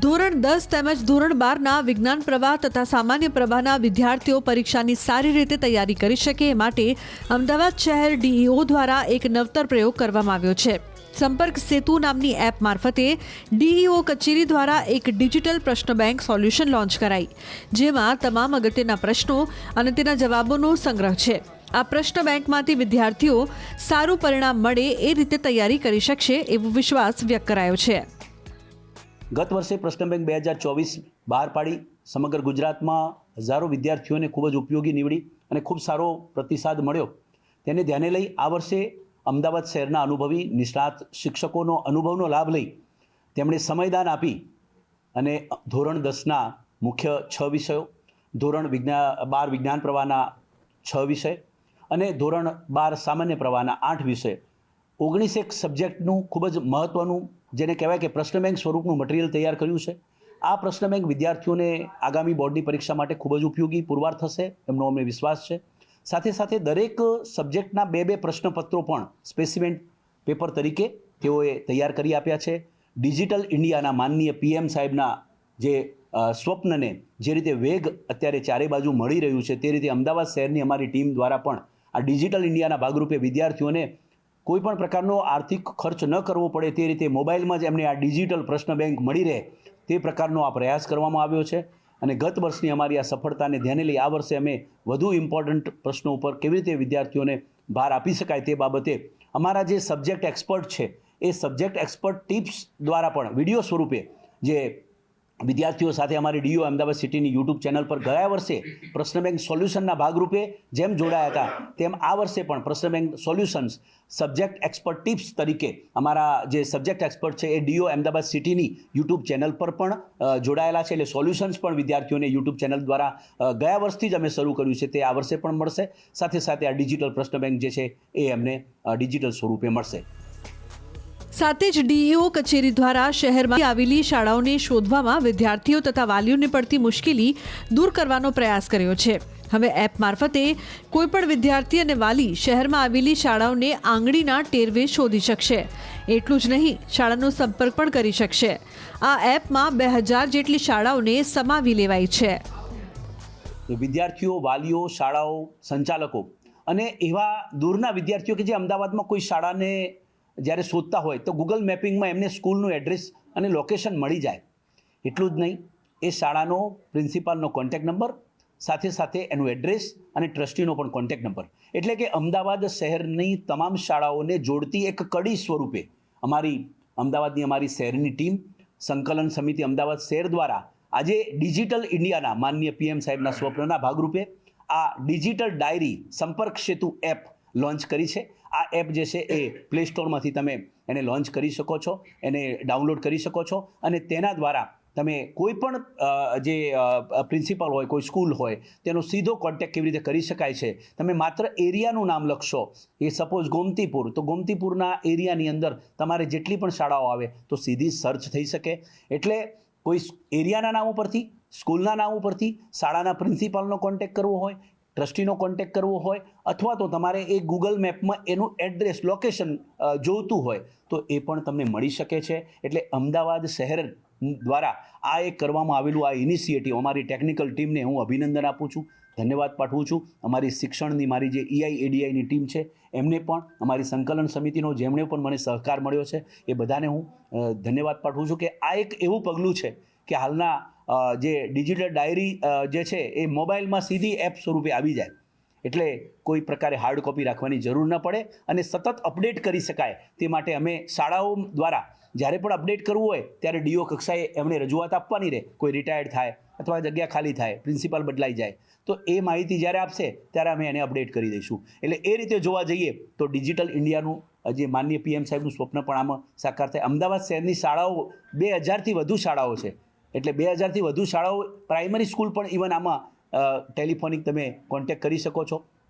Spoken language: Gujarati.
ધોરણ દસ તેમજ ધોરણ બારના વિજ્ઞાન પ્રવાહ તથા સામાન્ય પ્રવાહના વિદ્યાર્થીઓ પરીક્ષાની સારી રીતે તૈયારી કરી શકે એ માટે અમદાવાદ શહેર ડીઈઓ દ્વારા એક નવતર પ્રયોગ કરવામાં આવ્યો છે. સંપર્ક સેતુ નામની એપ મારફતે ડીઈઓ કચેરી દ્વારા એક ડિજિટલ પ્રશ્ન બેંક સોલ્યુશન લોન્ચ કરાઈ, જેમાં તમામ અગત્યના પ્રશ્નો અને તેના જવાબોનો સંગ્રહ છે. આ પ્રશ્ન બેંકમાંથી વિદ્યાર્થીઓ સારું પરિણામ મળે એ રીતે તૈયારી કરી શકશે એવો વિશ્વાસ વ્યક્ત કરાયો છે. ગત વર્ષે પ્રશ્ન બેંક બે હજાર ચોવીસ બહાર પાડી, સમગ્ર ગુજરાતમાં હજારો વિદ્યાર્થીઓને ખૂબ જ ઉપયોગી નીવડી અને ખૂબ સારો પ્રતિસાદ મળ્યો. તેને ધ્યાને લઈ આ વર્ષે અમદાવાદ શહેરના અનુભવી, નિષ્ણાત શિક્ષકોનો અનુભવનો લાભ લઈ તેમણે સમયદાન આપી અને ધોરણ દસના મુખ્ય છ વિષયો, ધોરણ વિજ્ઞાન બાર વિજ્ઞાન પ્રવાહના છ વિષય અને ધોરણ બાર સામાન્ય પ્રવાહના આઠ વિષય. ઓગણીસેક સબ્જેક્ટનું ખૂબ જ મહત્ત્વનું જેને કહેવાય કે પ્રશ્ન બેંક સ્વરૂપનું મટીરિયલ તૈયાર કર્યું છે. આ પ્રશ્ન બેંક વિદ્યાર્થીઓને આગામી બોર્ડની પરીક્ષા માટે ખૂબ જ ઉપયોગી પુરવાર થશે, એમનો અમને વિશ્વાસ છે. સાથે સાથે દરેક સબ્જેક્ટના બે બે પ્રશ્નપત્રો પણ સ્પેસિમેન્ટ પેપર તરીકે તેઓએ તૈયાર કરી આપ્યા છે. ડિજિટલ ઇન્ડિયાના માનનીય પીએમ સાહેબના જે સ્વપ્નને જે રીતે વેગ અત્યારે ચારે બાજુ મળી રહ્યું છે તે રીતે અમદાવાદ શહેરની અમારી ટીમ દ્વારા પણ આ ડિજિટલ ઇન્ડિયાના ભાગરૂપે વિદ્યાર્થીઓને કોઈ પણ પ્રકારનો આર્થિક ખર્ચ ન કરવો પડે તે રીતે મોબાઈલમાં જ એમને આ ડિજિટલ પ્રશ્ન બેંક મળી રહે તે પ્રકારનો આ પ્રયાસ કરવામાં આવ્યો છે. અને ગત વર્ષની અમારી આ સફળતાને ધ્યાને લઈ આ વર્ષે અમે વધુ ઇમ્પોર્ટન્ટ પ્રશ્નો ઉપર કેવી રીતે વિદ્યાર્થીઓને ભાર આપી શકાય તે બાબતે અમારા જે સબ્જેક્ટ એક્સપર્ટ છે એ સબ્જેક્ટ એક્સપર્ટ ટિપ્સ દ્વારા પણ વીડિયો સ્વરૂપે જે વિદ્યાર્થીઓ સાથે અમારી ડીયુ અમદાવાદ સિટીની યુટ્યુબ ચેનલ પર ગયા વર્ષે પ્રશ્ન બેંક સોલ્યુશનના ભાગરૂપે જેમ જોડાયા હતા, તેમ આ વર્ષે પણ પ્રશ્ન bank solutions subject expert tips તરીકે અમારા જે સબ્જેક્ટ એક્સપર્ટ છે એ ડીઓ અમદાવાદ સિટીની યુટ્યુબ ચેનલ પર પણ જોડાયેલા છે. એટલે સોલ્યુશન્સ પણ વિદ્યાર્થીઓને યુટ્યુબ ચેનલ દ્વારા ગયા વર્ષથી જ અમે શરૂ કર્યું છે. તે આ વર્ષે પણ મળશે. સાથે સાથે આ ડિજિટલ પ્રશ્ન બેંક જે છે એ અમને ડિજિટલ સ્વરૂપે મળશે. સાથે જ ડીઈઓ કચેરી દ્વારા શહેરમાં આવેલી શાળાઓને શોધવામાં વિદ્યાર્થીઓ તથા વાલીઓને પડતી મુશ્કેલી દૂર કરવાનો પ્રયાસ કર્યો છે. હવે એપ મારફતે કોઈપણ વિદ્યાર્થી અને વાલી શહેરમાં આવેલી શાળાઓને આંગળીના ટેરવે શોધી શકશે. એટલું જ નહીં, શાળાનો સંપર્ક પણ કરી શકશે. આ એપમાં બે હજાર જેટલી શાળાઓને સમાવી લેવાઈ છે. વિદ્યાર્થીઓ, વાલીઓ, શાળાઓ, સંચાલકો અને એવા દૂરના વિદ્યાર્થીઓ કે જે અમદાવાદમાં કોઈ શાળાને જ્યારે શોધતા હોય તો ગૂગલ મેપિંગમાં એમને સ્કૂલનું એડ્રેસ અને લોકેશન મળી જાય. એટલું જ નહીં, એ શાળાનો પ્રિન્સિપાલનો કોન્ટેક નંબર સાથે સાથે એનું એડ્રેસ અને ટ્રસ્ટીનો પણ કોન્ટેક નંબર એટલે કે અમદાવાદ શહેરની તમામ શાળાઓને જોડતી એક કડી સ્વરૂપે અમારી અમદાવાદની અમારી શહેરની ટીમ, સંકલન સમિતિ અમદાવાદ શહેર દ્વારા આજે ડિજિટલ ઇન્ડિયાના માન્ય પીએમ સાહેબના સ્વપ્નના ભાગરૂપે આ ડિજિટલ ડાયરી સંપર્ક સેતુ એપ લોન્ચ કરી છે. આ એપ જે છે એ પ્લે સ્ટોરમાંથી તમે એને લોન્ચ કરી શકો છો, એને ડાઉનલોડ કરી શકો છો અને તેના દ્વારા તમે કોઈ પણ જે પ્રિન્સિપાલ હોય, કોઈ સ્કૂલ હોય, તેનો સીધો કોન્ટેક્ટ કેવી રીતે કરી શકાય છે, તમે માત્ર એરિયાનું નામ લખશો. એ સપોઝ ગોમતીપુર, તો ગોમતીપુરના એરિયાની અંદર તમારે જેટલી પણ શાળાઓ આવે તો સીધી સર્ચ થઈ શકે. એટલે કોઈ એરિયાના નામ ઉપરથી, સ્કૂલના નામ ઉપરથી, શાળાના પ્રિન્સિપાલનો કોન્ટેક્ટ કરવો હોય ટ્રસ્ટીનો કોન્ટેક્ટ કરવો હોય અથવા તો તમારે એ ગૂગલ મેપમાં એનું એડ્રેસ લોકેશન જોઈતું હોય, તો એ પણ તમને મળી શકે છે. એટલે અમદાવાદ શહેર દ્વારા આ એક કરવામાં આવેલું આ ઇનિશિયેટિવ અમારી ટેકનિકલ ટીમને હું અભિનંદન આપું છું, ધન્યવાદ પાઠવું છું. અમારી શિક્ષણની મારી જે ઈઆઈ એડીઆઈની ટીમ છે, એમને પણ, અમારી સંકલન સમિતિનો જેમણે પણ મને સહકાર મળ્યો છે, એ બધાને હું ધન્યવાદ પાઠવું છું કે આ એક એવું પગલું છે કે હાલના જે ડિજિટલ ડાયરી જે છે, એ મોબાઈલમાં સીધી એપ સ્વરૂપે આવી જાય. એટલે કોઈ પ્રકારે હાર્ડ કોપી રાખવાની જરૂર ન પડે અને સતત અપડેટ કરી શકાય. તે માટે અમે શાળાઓ દ્વારા જ્યારે પણ અપડેટ કરવું હોય, ત્યારે ડીઓ કક્ષાએ એમણે રજૂઆત આપવાની રહે. કોઈ રિટાયર્ડ થાય અથવા જગ્યા ખાલી થાય પ્રિન્સિપાલ બદલાઈ જાય. તો એ માહિતી જ્યારે આપશે, ત્યારે અમે એને અપડેટ કરી દઈશું. એટલે એ રીતે જોવા જઈએ, તો ડિજિટલ ઇન્ડિયાનું જે માનનીય પીએમ સાહેબનું સ્વપ્ન પણ આમાં સાકાર થાય. અમદાવાદ શહેરની શાળાઓ બે હજારથી વધુ શાળાઓ છે. એટલે બે હજારથી વધુ શાળાઓ પ્રાઇમરી સ્કૂલ પણ ઇવન આમાં ટેલિફોનિક તમે કોન્ટેક્ટ કરી શકો છો.